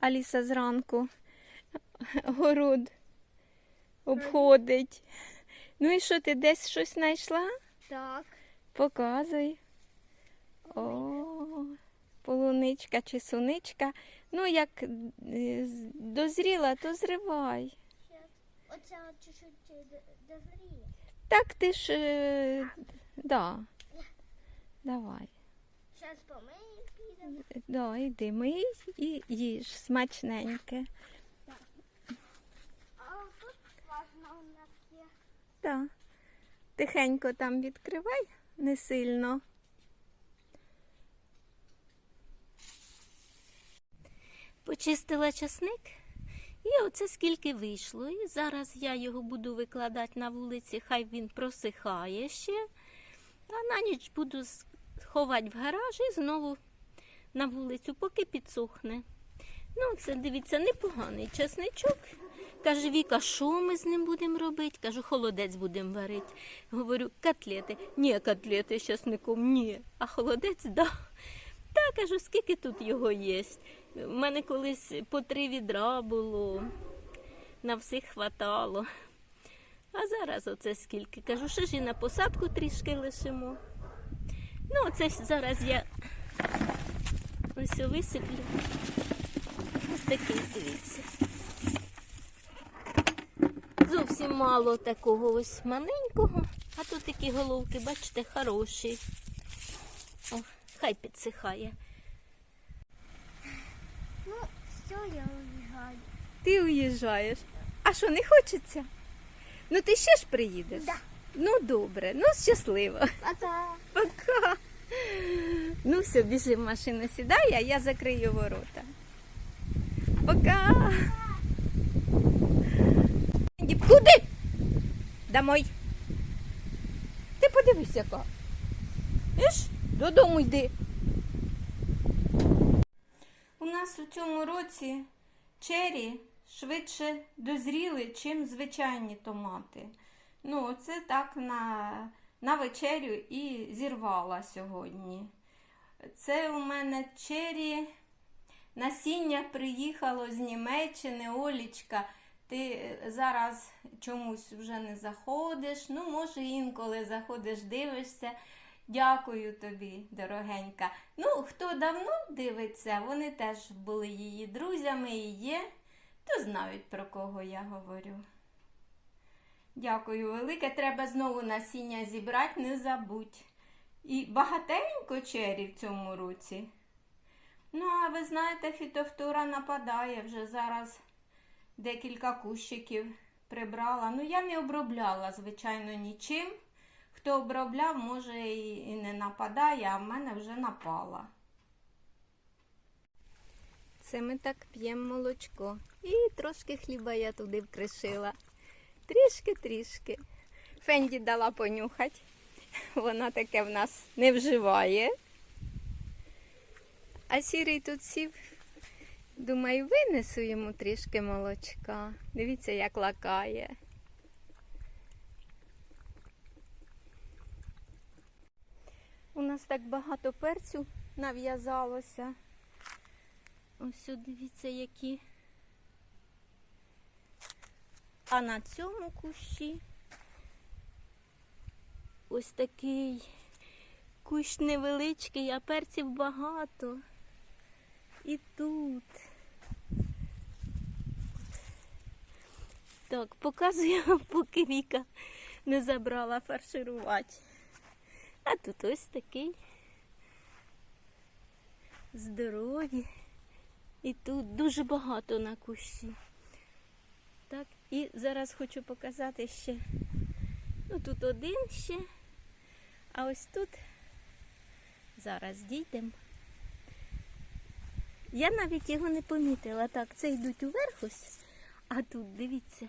Аліса зранку город обходить. Ну і що, ти десь щось знайшла? Так. Показуй. О, полуничка чи суничка. Ну, як е, дозріла, то зривай. От чуть-чуть е, дозріє. Так ти ж. е, Да. Давай. Зараз помиємо, підемо. Да, йди мий і їж смачненьке. А тут важно у нас є. Да. Тихенько там відкривай, не сильно. Почистила часник. І оце скільки вийшло. І зараз я його буду викладати на вулиці, хай він просихає ще. А на ніч буду ховати в гараж і знову на вулицю, поки підсохне. Ну, це дивіться, непоганий часничок. Каже Віка, що ми з ним будемо робити? Кажу, холодець будемо варити. Говорю, котлети. Ні, котлети з часником, ні. А холодець, да. Та кажу, скільки тут його є. У мене колись по три відра було, на всіх хватало. А зараз оце скільки. Кажу, що ж і на посадку трішки лишимо. Ну, оце ж зараз я ось висиплю. Ось такий, дивіться. Зовсім мало такого ось маленького, а тут такі головки, бачите, хороші. О, хай підсихає. Ну, все, я уїжджаю. Ти уїжджаєш. А що, не хочеться? Ну ти ще ж приїдеш? Да. Ну добре, ну щасливо. Пока. Ну все, біжи в машину, сідай, а я закрию ворота. Пока. Куди? Домой. Ти подивись, яка. Іш, додому йди. У нас у цьому році чері швидше дозріли, чим звичайні томати. Ну, це так на, на вечерю і зірвала сьогодні. Це у мене чері. Насіння приїхало з Німеччини, Олічка. Ти зараз чомусь вже не заходиш. Ну, може, інколи заходиш, дивишся. Дякую тобі, дорогенька. Ну, хто давно дивиться, вони теж були її друзями і є, то знають, про кого я говорю. Дякую велике. Треба знову насіння зібрати, не забудь. І багатенько чері в цьому році. Ну, а ви знаєте, фітофтора нападає вже зараз декілька кущиків прибрала. Ну, я не обробляла, звичайно, нічим. Хто обробляв, може і, не нападає, а в мене вже напала. Це ми так п'ємо молочко. І трошки хліба я туди вкришила. Трішки-трішки. Фенді дала понюхать. Вона таке в нас не вживає. А сірий тут сів. Думаю, винесу йому трішки молочка. Дивіться, як лакає. У нас так багато перцю нав'язалося. Ось дивіться, які. А на цьому кущі ось такий кущ невеличкий, а перців багато. І тут. Так, показую, вам, поки Віка не забрала фарширувати. А тут ось такий здорові. І тут дуже багато на кущі. Так, і зараз хочу показати ще. Ну, тут один ще, а ось тут зараз дійдемо. Я навіть його не помітила. Так, це йдуть уверх ось, а тут, дивіться,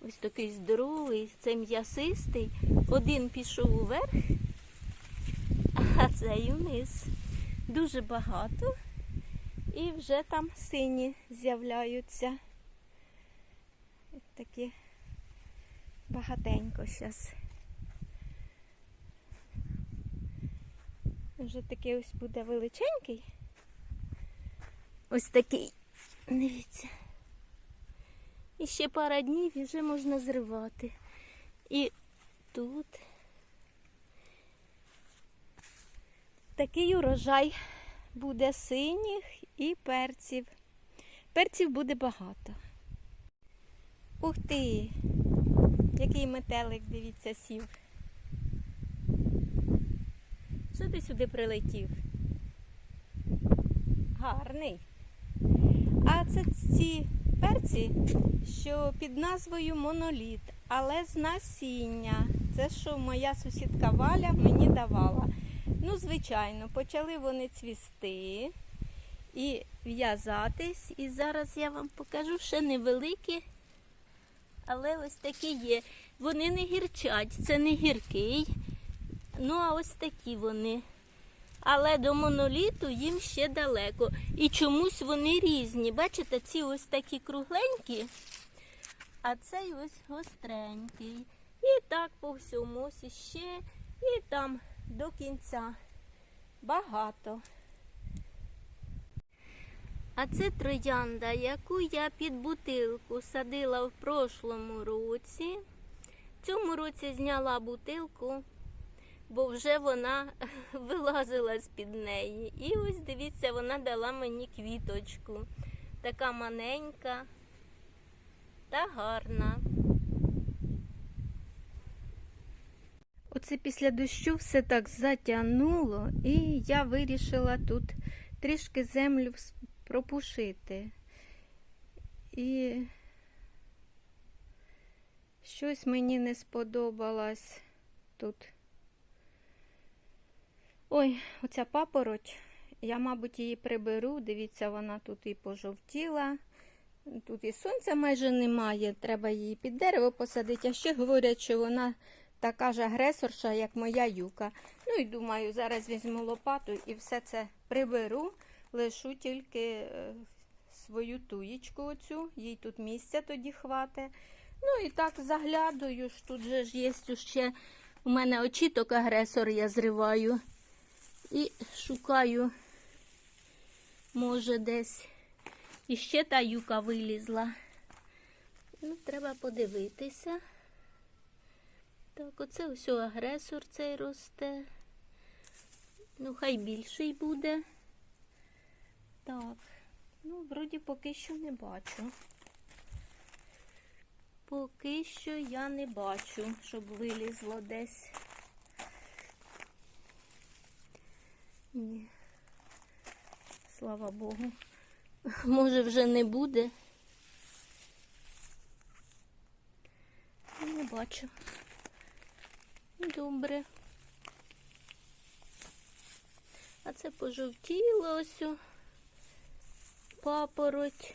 ось такий здоровий, це м'ясистий. Один пішов уверх, а цей униз. Дуже багато. І вже там сині з'являються. Такі багатенько зараз. Вже такий ось буде величенький. Ось такий Дивіться. І ще пара днів і вже можна зривати. І тут такий урожай буде синіх і перців. Перців буде багато. Ух ти! Який метелик, дивіться, сів. Ти сюди прилетів? Гарний. А це ці перці, що під назвою моноліт, але з насіння. Це що моя сусідка Валя мені давала. Ну, звичайно, почали вони цвісти і в'язатись. І зараз я вам покажу ще невеликі, але ось такі є. Вони не гірчать, це не гіркий. Ну, а ось такі вони. Але до моноліту їм ще далеко. І чомусь вони різні. Бачите, ці ось такі кругленькі, а цей ось гостренький. І так по всьому ось іще, і там до кінця. Багато. А це троянда, яку я під бутилку садила в прошлому році. Цьому році зняла бутилку бо вже вона вилазила з-під неї. І ось дивіться, вона дала мені квіточку. Така маленька та гарна. Оце після дощу все так затягнуло, і я вирішила тут трішки землю пропушити. І щось мені не сподобалось тут. Ой, оця папороть, я, мабуть, її приберу. Дивіться, вона тут і пожовтіла. Тут і сонця майже немає, треба її під дерево посадити. А ще говорять, що вона така ж агресорша, як моя юка. Ну і думаю, зараз візьму лопату і все це приберу, лишу тільки е, свою туєчку оцю, їй тут місця тоді хватить. Ну і так заглядаю, ж тут же ж є ще у мене очіток агресор, я зриваю. І шукаю, може, десь іще та юка вилізла. Ну, треба подивитися. Так, оце ось агресор цей росте. Ну, хай більший буде. Так, ну, вроді поки що не бачу. Поки що я не бачу, щоб вилізло десь. Ні. Слава Богу. Може вже не буде. Не бачу. Добре. А це пожовтіло ось. Папороть.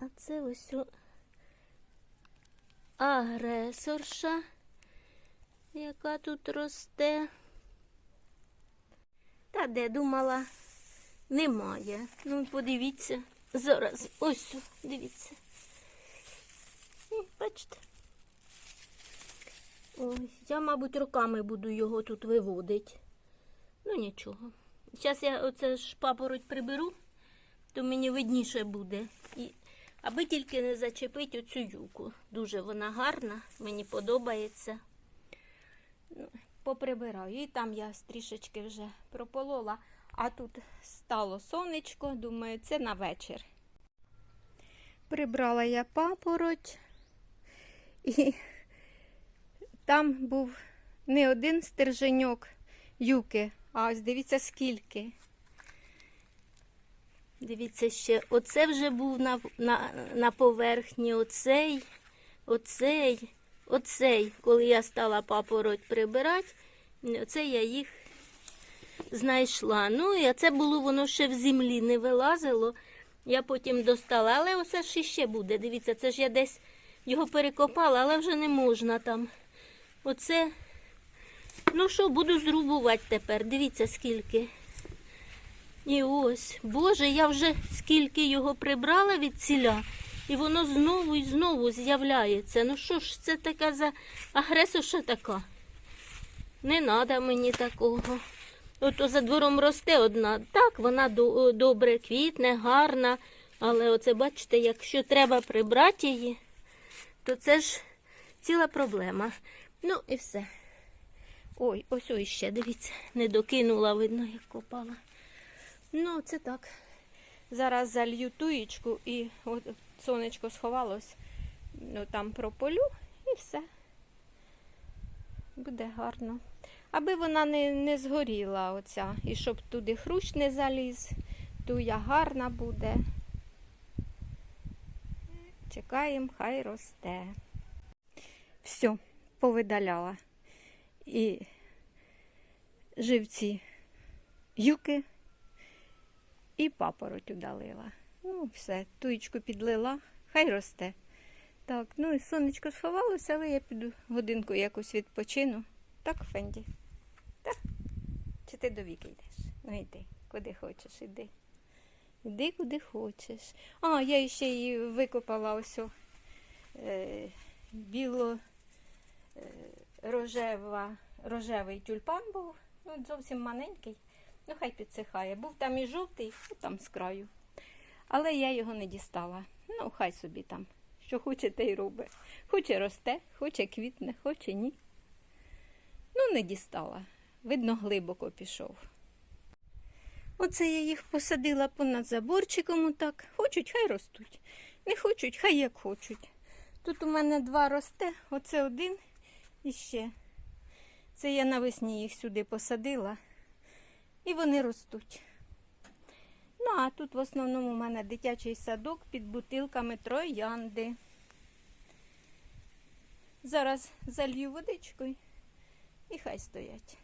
А це ось агресорша, яка тут росте. Та де думала, немає. Ну, подивіться, зараз ось, дивіться. Бачите? Ой, я, мабуть, руками буду його тут виводити. Ну нічого. Зараз я оце ж папороть приберу, то мені видніше буде. І, аби тільки не зачепити оцю юку. Дуже вона гарна, мені подобається. Ну, поприбираю. І там я трішечки вже прополола, а тут стало сонечко, думаю, це на вечір. Прибрала я папороть, і там був не один стерженьок юки, а ось дивіться скільки. Дивіться ще, оце вже був на, на, на поверхні, оцей, оцей, оцей. Коли я стала папороть прибирати, оце я їх знайшла. Ну, і це було воно ще в землі не вилазило. Я потім достала, але оце ж іще буде. Дивіться, це ж я десь його перекопала, але вже не можна там. Оце. Ну що, буду зрубувати тепер. Дивіться, скільки. І ось, Боже, я вже скільки його прибрала від ціля, і воно знову і знову з'являється. Ну що ж це така за агресорша така? Не треба мені такого. Ото за двором росте одна. Так, вона добре квітне, гарна. Але оце бачите, якщо треба прибрати її, то це ж ціла проблема. Ну і все. Ой, ось ось ще, дивіться, не докинула, видно, як копала. Ну, це так. Зараз залью туєчку і от сонечко сховалось, ну там прополю і все. Буде гарно. Аби вона не, не згоріла оця, і щоб туди хрущ не заліз, туя гарна буде. Чекаємо, хай росте. Все, повидаляла. І живці юки і папороть удалила. Ну, все, туєчку підлила, хай росте. Так, ну і сонечко сховалося, але я піду годинку якось відпочину. Так, Фенді? Так? Чи ти до віки йдеш? Ну йди, куди хочеш, іди. Іди куди хочеш. А, я ще її викопала ось е, біло е, рожева, рожевий тюльпан був. Ну, зовсім маленький. Ну, хай підсихає. Був там і жовтий, ну, там з краю. Але я його не дістала. Ну, хай собі там. Що хоче, те й робить. Хоче росте, хоче квітне, хоче ні. Ну, не дістала. Видно, глибоко пішов. Оце я їх посадила понад заборчиком отак. Хочуть, хай ростуть. Не хочуть, хай як хочуть. Тут у мене два росте, оце один і ще. Це я навесні їх сюди посадила. І вони ростуть. Ну, а тут в основному у мене дитячий садок під бутилками троянди. Зараз залью водичкою і хай стоять.